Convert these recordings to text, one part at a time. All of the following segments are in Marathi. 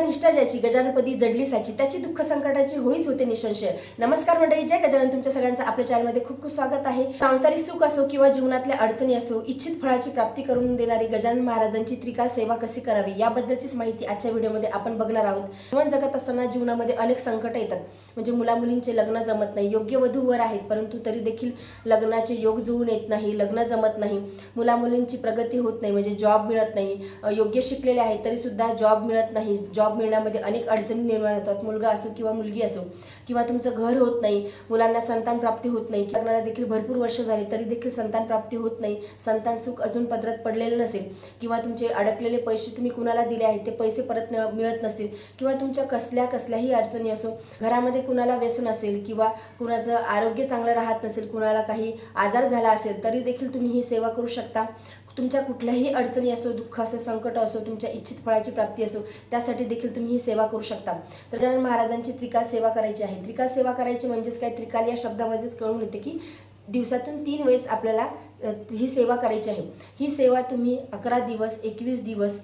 नित्या निष्ठा ज्याची गजानपदी जडली साची त्याची दुःख संकटाची होळीच होते निशंशय नमस्कार मंडळी जय गजानन. तुमच्या सगळ्यांचं आपल्या चॅनलमध्ये खूप खूप स्वागत आहे. सांसारिक सुख असो किंवा जीवनातल्या अडचणी असो इच्छित फळाची प्राप्ती करून देणारी गजानन महाराजांची त्रिकाल सेवा कशी करावी याबद्दलचीच माहिती आजच्या व्हिडिओमध्ये आपण बघणार आहोत. जीवन जगत असताना जीवनामध्ये अनेक संकट येतात. म्हणजे मुला मुलींचे लग्न जमत नाही योग्य वधूवर आहेत परंतु तरी देखील लग्नाचे योग जुळून येत नाही लग्न जमत नाही. मुला मुलींची प्रगती होत नाही म्हणजे जॉब मिळत नाही. योग्य शिकलेले आहेत तरी सुद्धा जॉब मिळत नाही. जॉब मिळण्यामध्ये अनेक अडचणी निर्माण होतात. मुलगा असो किंवा मुलगी असो किंवा तुमचं घर होत नाही मुलांना संतान प्राप्ती होत नाही लग्नाला देखील भरपूर वर्ष झाले तरी देखील संतान प्राप्ती होत नाही संतान सुख अजून पदरात पडलेलं नसेल किंवा तुमचे अडकलेले पैसे तुम्ही कुणाला दिले आहेत ते पैसे परत मिळत नसतील किंवा तुमच्या कसल्या कसल्याही अडचणी असो घरामध्ये कुणाला व्यसन असेल किंवा कुणाचं आरोग्य चांगलं राहत नसेल कुणाला काही आजार झाला असेल तरी देखील तुम्ही ही सेवा करू शकता. तुमच्या कुठल्याही अडचणी असो दुःख असो संकट असो तुमच्या इच्छित फळाची प्राप्ती असो त्यासाठी देखील तुम्ही ही सेवा करू शकता. तर गजानन महाराजांची त्रिकाल सेवा करायची आहे. त्रिकाल सेवा करायची म्हणजेच काय? त्रिकाल या शब्दामध्येच कळून येते की दिवसातून तीन वेळेस आपल्याला ही सेवा करायची आहे. ही सेवा तुम्ही अकरा दिवस एकवीस दिवस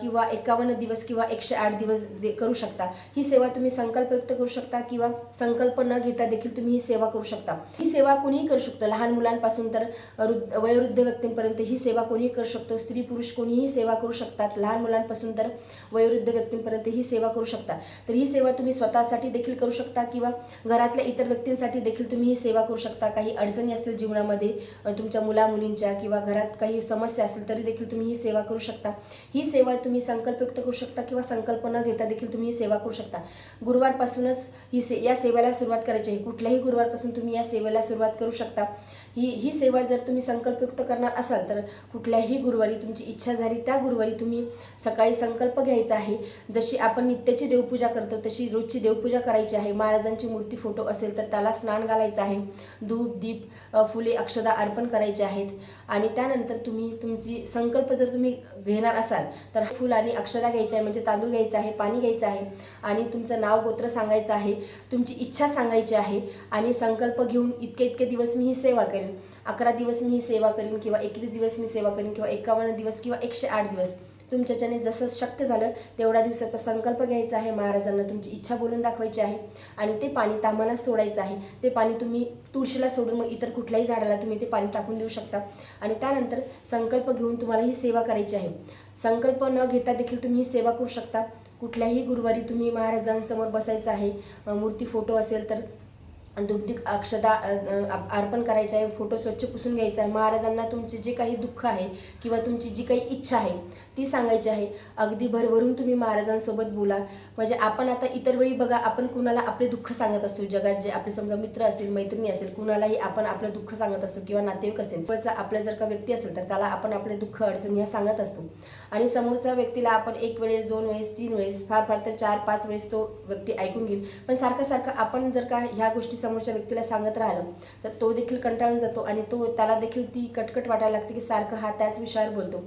किंवा एकावन्न दिवस किंवा एकशे आठ दिवस दे करू शकता. ही सेवा तुम्ही संकल्पयुक्त करू शकता किंवा संकल्प न घेता देखील तुम्ही ही सेवा करू शकता. ही सेवा कोणीही करू शकतो. लहान मुलांपासून तर वयोवृद्ध व्यक्तींपर्यंत ही सेवा कोणीही करू शकतो. स्त्री पुरुष कोणीही सेवा करू शकतात. लहान मुलांपासून तर वयोवृद्ध व्यक्तींपर्यंत ही सेवा करू शकता. तर ही सेवा तुम्ही स्वतःसाठी देखील करू शकता किंवा घरातल्या इतर व्यक्तींसाठी देखील तुम्ही ही सेवा करू शकता. काही अडचणी असतील जीवनामध्ये तुमच्या मुला मुलींच्या किंवा घरात काही समस्या असेल तरी देखील तुम्ही ही सेवा करू शकता. ही सेवा तुम्ही संकल्पयुक्त करू शकता किंवा संकल्प न घेता देखील तुम्ही ही सेवा करू शकता. गुरुवारपासूनच ही से या सेवेला सुरुवात करायची आहे. कुठल्याही गुरुवारपासून तुम्ही या सेवेला सुरुवात करू शकता. ही ही सेवा जर तुम्ही संकल्पयुक्त करणार असाल तर कुठल्याही गुरुवारी तुमची इच्छा झाली त्या गुरुवारी तुम्ही सकाळी संकल्प घ्यायचा आहे. जशी आपण नित्याची देवपूजा करतो तशी रोजची देवपूजा करायची आहे. महाराजांची मूर्ती फोटो असेल तर त्याला स्नान घालायचं आहे. धूप दीप फुले अक्षदा अर्पण करायचे आहेत. आणि त्यानंतर तुम्ही तुमची संकल्प जर तुम्ही घेणार असाल तर फुल आणि अक्षदा घ्यायची आहे. म्हणजे तांदूळ घ्यायचा आहे पाणी घ्यायचं आहे. आणि तुमचं नाव गोत्र सांगायचं आहे. तुमची इच्छा सांगायची आहे. आणि संकल्प घेऊन इतके इतके दिवस मी ही सेवा करेन. अकरा दिवस मी ही सेवा करेन किंवा एकवीस दिवस मी सेवा करेन किंवा एकावन्न दिवस किंवा एकशे आठ दिवस. तुमच्याच्याने जसं शक्य झालं तेवढ्या दिवसाचा संकल्प घ्यायचा आहे. महाराजांना तुमची इच्छा बोलून दाखवायची आहे. आणि ते पाणी तामाला सोडायचं आहे. ते पाणी तुम्ही तुळशीला सोडून मग इतर कुठल्याही झाडाला तुम्ही ते पाणी टाकून देऊ शकता. आणि त्यानंतर संकल्प घेऊन तुम्हाला ही सेवा करायची आहे. संकल्प न घेता देखील तुम्ही ही सेवा करू शकता. कुठल्याही गुरुवारी तुम्ही महाराजांसमोर बसायचं आहे. मूर्ती फोटो असेल तर दुग्धिक अक्षता अर्पण करायचं आहे फोटो स्वच्छ पुसून घ्यायचा आहे. महाराजांना तुमचे जे काही दुःख आहे किंवा तुमची जी काही इच्छा आहे ती सांगायची आहे. अगदी भरभरून तुम्ही महाराजांसोबत बोला. म्हणजे आपण आता इतर वेळी बघा आपण कुणाला आपले दुःख सांगत असतो. जगात जे आपले समजा मित्र असतील मैत्रिणी असेल कुणालाही आपण आपलं दुःख सांगत असतो किंवा नातेवाईक असतील. पुढचा आपला जर का व्यक्ती असेल तर त्याला आपण आपले दुःख अडचणी ह्या सांगत असतो. आणि समोरच्या व्यक्तीला आपण एक वेळेस दोन वेळेस तीन वेळेस फार फार तर चार पाच वेळेस तो व्यक्ती ऐकून घेईल. पण सारखं सारखं आपण जर का ह्या गोष्टी समोरच्या व्यक्तीला सांगत राहिलं तर तो देखील कंटाळून जातो आणि तो त्याला देखील ती कटकट वाटायला लागते की सारखं हा त्याच विषयावर बोलतो.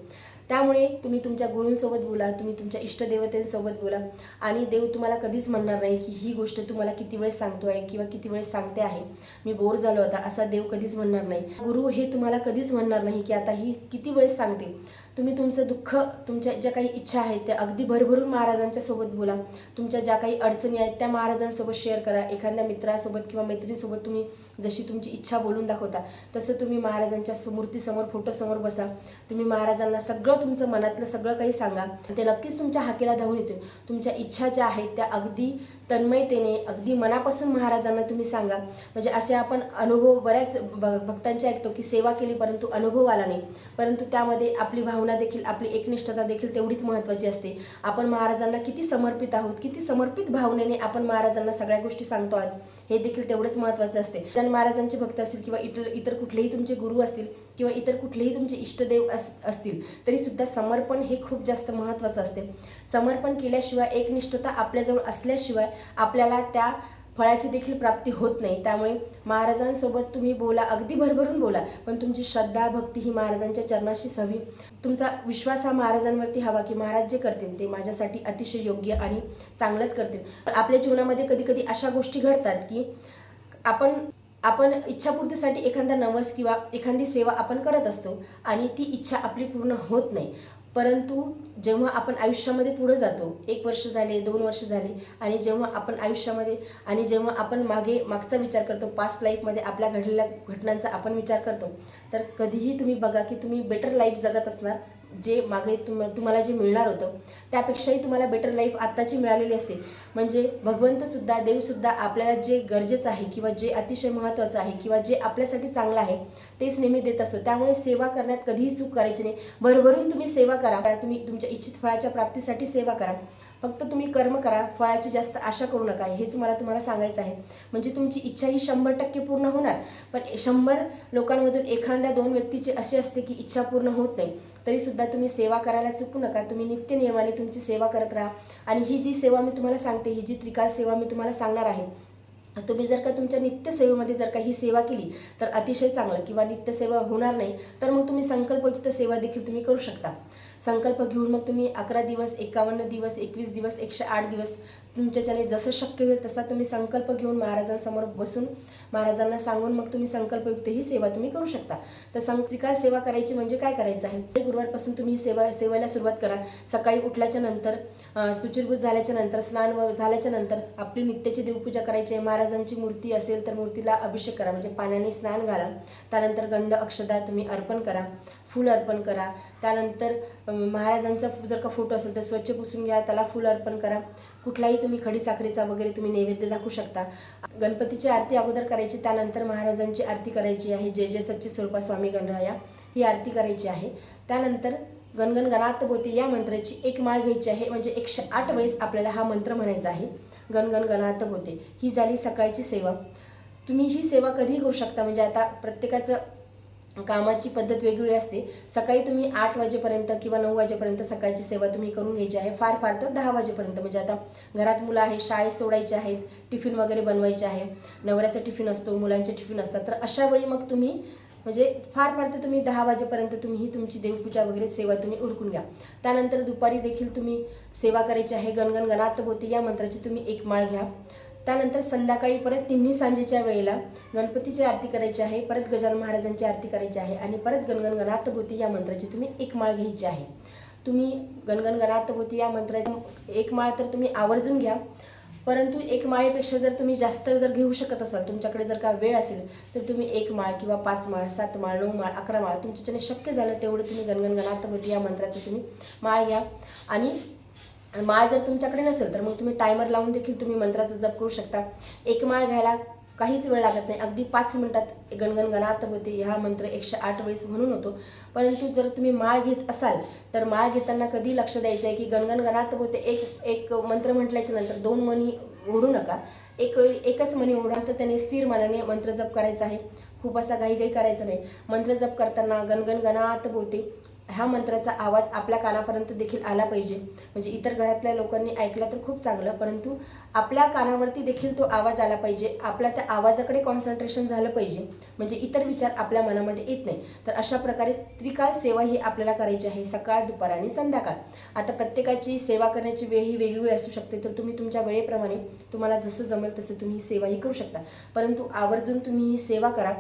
त्यामुळे तुम्ही तुमच्या गुरूंसोबत बोला तुम्ही तुमच्या इष्टदेवतेंसोबत बोला. आणि देव तुम्हाला कधीच म्हणणार नाही की ही गोष्ट तुम्हाला किती वेळेस सांगतो आहे किंवा किती वेळेस सांगते आहे. मी बोर झालो होता असा देव कधीच म्हणणार नाही. गुरु हे तुम्हाला कधीच म्हणणार नाही की आता ही किती वेळेस सांगते. तुम्ही तुमचं दुःख तुमच्या ज्या काही इच्छा आहेत त्या अगदी भरभरून महाराजांच्या सोबत बोला. तुमच्या ज्या काही अडचणी आहेत त्या महाराजांसोबत शेअर करा. एखाद्या मित्रासोबत किंवा मैत्रिणीसोबत तुम्ही जशी तुमची इच्छा बोलून दाखवता तसं तुम्ही महाराजांच्या मूर्तीसमोर फोटोसमोर बसा. तुम्ही महाराजांना सगळं तुमचं मनातलं सगळं काही सांगा. ते नक्कीच तुमच्या हाकेला धावून येतील. तुमच्या इच्छा ज्या आहेत त्या अगदी तन्मयतेने अगदी मनापासून महाराजांना तुम्ही सांगा. म्हणजे असे आपण अनुभव बऱ्याच भ- भक्तांचे ऐकतो की सेवा केली परंतु अनुभव आला नाही. परंतु त्यामध्ये आपली भावना देखील आपली एकनिष्ठता देखील तेवढीच महत्त्वाची असते. आपण महाराजांना किती समर्पित आहोत किती समर्पित भावनेने आपण महाराजांना सगळ्या गोष्टी सांगतो आहोत हे देखील तेवढंच महत्त्वाचं असते. जन महाराजांचे भक्त असतील किंवा इतर इतर कुठलेही तुमचे गुरु असतील किंवा इतर कुठलेही तुमचे इष्टदेव अस असतील तरीसुद्धा समर्पण हे खूप जास्त महत्त्वाचं असते. समर्पण केल्याशिवाय एकनिष्ठता आपल्याजवळ असल्याशिवाय आपल्याला त्या फळाची देखील प्राप्ती होत नाही. त्यामुळे महाराजांसोबत तुम्ही बोला अगदी भरभरून बोला पण तुमची श्रद्धा भक्ती ही महाराजांच्या चरणाशी हवी तुमचा विश्वास हा महाराजांवरती हवा की महाराज जे करतील ते माझ्यासाठी अतिशय योग्य आणि चांगलंच करतील. आपल्या जीवनामध्ये कधी कधी अशा गोष्टी घडतात की आपण आपण इच्छापूर्तीसाठी एखादा नवस किंवा एखादी सेवा आपण करत असतो आणि ती इच्छा आपली पूर्ण होत नाही. परंतु जेव्हा आपण आयुष्यामध्ये पुढे जातो एक वर्ष झाले दोन वर्ष झाले आणि जेव्हा आपण आयुष्यामध्ये आणि जेव्हा आपण मागे मागचा विचार करतो पास्ट लाईफमध्ये आपल्या घडलेल्या घटनांचा आपण विचार करतो तर कधीही तुम्ही बघा की तुम्ही बेटर लाईफ जगत असणार जे मागे तुम तुम्हाला जे मिळणार होतं त्यापेक्षाही तुम्हाला बेटर लाईफ आत्ताची मिळालेली असते. म्हणजे भगवंतसुद्धा देवसुद्धा आपल्याला जे गरजेचं आहे किंवा जे अतिशय महत्त्वाचं आहे किंवा जे आपल्यासाठी चांगलं आहे तेच नेहमी देत असतो. त्यामुळे सेवा करण्यात कधीही चूक करायची नाही. भरभरून तुम्ही सेवा करा. तुम्ही तुमच्या इच्छित फळाच्या प्राप्तीसाठी सेवा करा. फक्त तुम्ही कर्म करा. फळाची जास्त आशा करू नका. हेच मला तुम्हाला सांगायचं आहे. म्हणजे तुमची इच्छा ही शंभर टक्के पूर्ण होणार. पण शंभर लोकांमधून एखाद्या दोन व्यक्तीची अशी असते की इच्छा पूर्ण होत नाही. तरीसुद्धा तुम्ही सेवा करायला चुकू नका. तुम्ही नित्य नियमाने तुमची सेवा करत राहा. आणि ही जी सेवा मी तुम्हाला सांगते ही जी त्रिकाल सेवा मी तुम्हाला सांगणार आहे तुम्ही जर का तुमच्या नित्यसेवेमध्ये जर का ही सेवा केली तर अतिशय चांगलं. किंवा नित्यसेवा होणार नाही तर मग तुम्ही संकल्पयुक्त सेवा देखील तुम्ही करू शकता. संकल्प घेऊन मग तुम्ही अकरा दिवस एकावन्न दिवस एकवीस दिवस एकशे आठ दिवस तुमच्याच्याने जसं शक्य होईल तसा तुम्ही संकल्प घेऊन महाराजांसमोर बसून महाराजांना सांगून मग तुम्ही संकल्पयुक्त ही सेवा तुम्ही करू शकता. तर संकल्पिका सेवा करायची म्हणजे काय करायचं आहे? गुरुवारपासून तुम्ही सेवा सेवेला सुरुवात करा. सकाळी उठल्याच्या नंतर सुचिरभूत झाल्याच्यानंतर स्नान व झाल्याच्यानंतर आपली नित्याची देवपूजा करायची आहे. महाराजांची मूर्ती असेल तर मूर्तीला अभिषेक करा. म्हणजे पाण्याने स्नान घाला. त्यानंतर गंध अक्षदा तुम्ही अर्पण करा. फूल अर्पण करा. त्यानंतर महाराजांचा जर का फोटो असेल तर स्वच्छ पुसून घ्या. त्याला फूल अर्पण करा. कुठलाही तुम्ही खडी साखरेचा वगैरे तुम्ही नैवेद्य दाखवू शकता. गणपतीची आरती अगोदर करायची त्यानंतर महाराजांची आरती करायची आहे. जय जय सच्ची स्वरूपा स्वामी गणराया ही आरती करायची आहे. त्यानंतर गणगण गणात बोते या मंत्राची एक माळ घ्यायची आहे. म्हणजे एकशे आठ वेळेस आपल्याला हा मंत्र म्हणायचा आहे. गणगण गणात बोते. ही झाली सकाळची सेवा. तुम्ही ही सेवा कधीही करू शकता. म्हणजे आता प्रत्येकाचं कामाची पद्धत वेगवेगळी असते. सकाळी तुम्ही आठ वाजेपर्यंत किंवा नऊ वाजेपर्यंत सकाळची सेवा तुम्ही करून घ्यायची आहे. फार फार तर दहा वाजेपर्यंत. म्हणजे आता घरात मुलं आहे शाळेत सोडायचे आहेत टिफिन वगैरे बनवायचे आहे. नवऱ्याचा टिफिन असतो मुलांचे टिफिन असतात. तर अशा वेळी मग तुम्ही म्हणजे फार फार तर तुम्ही दहा वाजेपर्यंत तुम्ही ही तुमची देवपूजा वगैरे सेवा तुम्ही उरकून घ्या. त्यानंतर दुपारी देखील तुम्ही सेवा करायची आहे. गणगण गणात होती या मंत्राची तुम्ही एक माळ घ्या. त्यानंतर संध्याकाळी परत तिन्ही सांजेच्या वेळेला गणपतीची आरती करायची आहे परत गजानन महाराजांची आरती करायची आहे आणि परत गणगण या मंत्राची तुम्ही एक माळ घ्यायची आहे. तुम्ही गणगण गणात या मंत्राची एक माळ तर तुम्ही आवर्जून घ्या परंतु एक माळेपेक्षा जर तुम्ही जास्त जर घेऊ शकत असाल तुमच्याकडे जर का वेळ असेल तर तुम्ही एक माळ किंवा पाच माळ सात माळ नऊ माळ अकरा माळ तुमच्याच्याने शक्य झालं तेवढं तुम्ही गणगण या मंत्राचं तुम्ही माळ घ्या. आणि माळ जर तुमच्याकडे नसेल तर मग तुम्ही टायमर लावून देखील तुम्ही मंत्राचा जप करू शकता. एक माळ घ्यायला काहीच वेळ लागत नाही. अगदी पाच मिनिटात गणगण गणात होते. हा मंत्र एकशे आठ वेळेस म्हणून होतो. परंतु जर तुम्ही माळ घेत असाल तर माळ घेताना कधी लक्ष द्यायचं आहे की गणगण गणात होते? एक एक मंत्र म्हटल्याच्या नंतर दोन मणी ओढू नका. एक एकच मणी ओढा तर त्याने स्थिर मनाने मंत्र जप करायचा आहे. खूप असा घाईघाई करायचा नाही. मंत्र जप करताना गणगण गणात ह्या मंत्राचा आवाज आपल्या कानापर्यंत देखील आला पाहिजे. म्हणजे इतर घरातल्या लोकांनी ऐकला तर खूप चांगलं परंतु आपल्या कानावरती देखील तो आवाज आला पाहिजे. आपल्या त्या आवाजाकडे कॉन्सन्ट्रेशन झालं पाहिजे. म्हणजे इतर विचार आपल्या मनामध्ये येत नाही. तर अशा प्रकारे त्रिकाल सेवा ही आपल्याला करायची आहे सकाळ दुपार आणि संध्याकाळ. आता प्रत्येकाची सेवा करण्याची वेळ ही वेगवेगळी असू शकते. तर तुम्ही तुमच्या वेळेप्रमाणे तुम्हाला जसं जमेल तसं तुम्ही ही सेवा ही करू शकता. परंतु आवर्जून तुम्ही ही सेवा करा.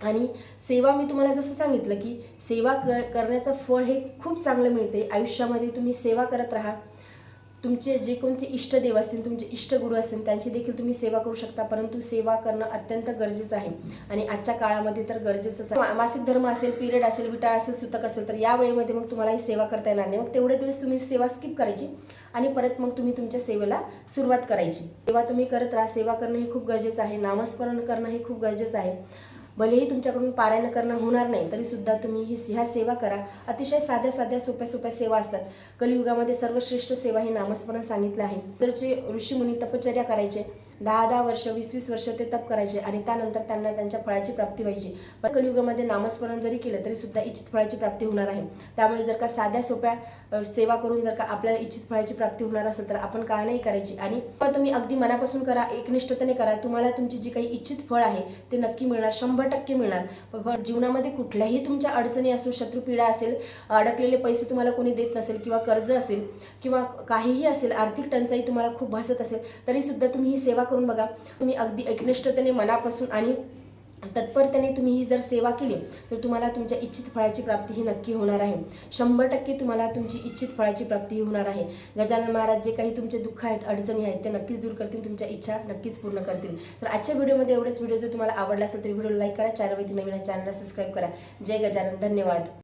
आणि सेवा मी तुम्हाला जसं सांगितलं की सेवा कर करण्याचं फळ हे खूप चांगलं मिळते. आयुष्यामध्ये तुम्ही सेवा करत राहा. तुमचे जे कोणते इष्टदेव असतील तुमचे इष्टगुरु असतील त्यांची देखील तुम्ही सेवा करू शकता. परंतु सेवा करणं अत्यंत गरजेचं आहे. आणि आजच्या काळामध्ये तर गरजेचंच आहे. मासिक धर्म असेल पिरियड असेल विटाळ असेल सुतक असेल तर या वेळेमध्ये मग तुम्हाला ही सेवा करता येणार नाही. मग तेवढे दिवस तुम्ही सेवा स्किप करायची आणि परत मग तुम्ही तुमच्या सेवेला सुरुवात करायची. सेवा तुम्ही करत राहा. सेवा करणं हे खूप गरजेचं आहे. नामस्मरण करणं हे खूप गरजेचं आहे. भलेही तुमच्याकडून पारायण करणं होणार नाही तरीसुद्धा तुम्ही ही ह्या सेवा करा. अतिशय साध्या साध्या सोप्या सोप्या सेवा असतात. कलियुगामध्ये सर्वश्रेष्ठ सेवा हे नामस्मरण सांगितलं आहे. तरचे ऋषीमुनी तपचर्या करायचे. दहा दहा वर्ष वीस वीस वर्ष ते तप करायचे आणि त्यानंतर त्यांना त्यांच्या फळाची प्राप्ती व्हायची. पण कलियुगामध्ये नामस्मरण जरी केलं तरी सुद्धा इच्छित फळाची प्राप्ती होणार आहे. त्यामुळे जर का साध्या सोप्या सेवा करून जर का आपल्याला इच्छित फळाची प्राप्ती होणार असेल तर आपण का नाही करायची? आणि तुम्ही अगदी मनापासून करा एकनिष्ठतेने करा. तुम्हाला तुमची जी काही इच्छित फळ आहे ते नक्की मिळणार शंभर टक्के मिळणार. जीवनामध्ये कुठल्याही तुमच्या अडचणी असो शत्रुपीडा असेल अडकलेले पैसे तुम्हाला कोणी देत नसेल किंवा कर्ज असेल किंवा काहीही असेल आर्थिक टंचाई तुम्हाला खूप भासत असेल तरी सुद्धा तुम्ही ही सेवा करून बघा. तुम्ही अगदी एकनिष्ठतेने मनापासून आणि तत्परतेने तुम्ही ही जर सेवा केली तर तुम्हाला तुमच्या इच्छित फळाची प्राप्ती ही नक्की होणार आहे. शंभर टक्के तुम्हाला तुमची इच्छित फळाची प्राप्ती ही होणार आहे. गजानन महाराज जे काही तुमचे दुःख आहेत अडचणी आहेत ते नक्कीच दूर करतील तुमच्या इच्छा नक्कीच पूर्ण करतील. तर आजच्या व्हिडिओमध्ये एवढेच व्हिडिओ जर तुम्हाला आवडला असेल तर व्हिडिओ लाईक करा चॅनलवरती नवीन चॅनलला सबस्क्राईब करा. जय गजानन धन्यवाद.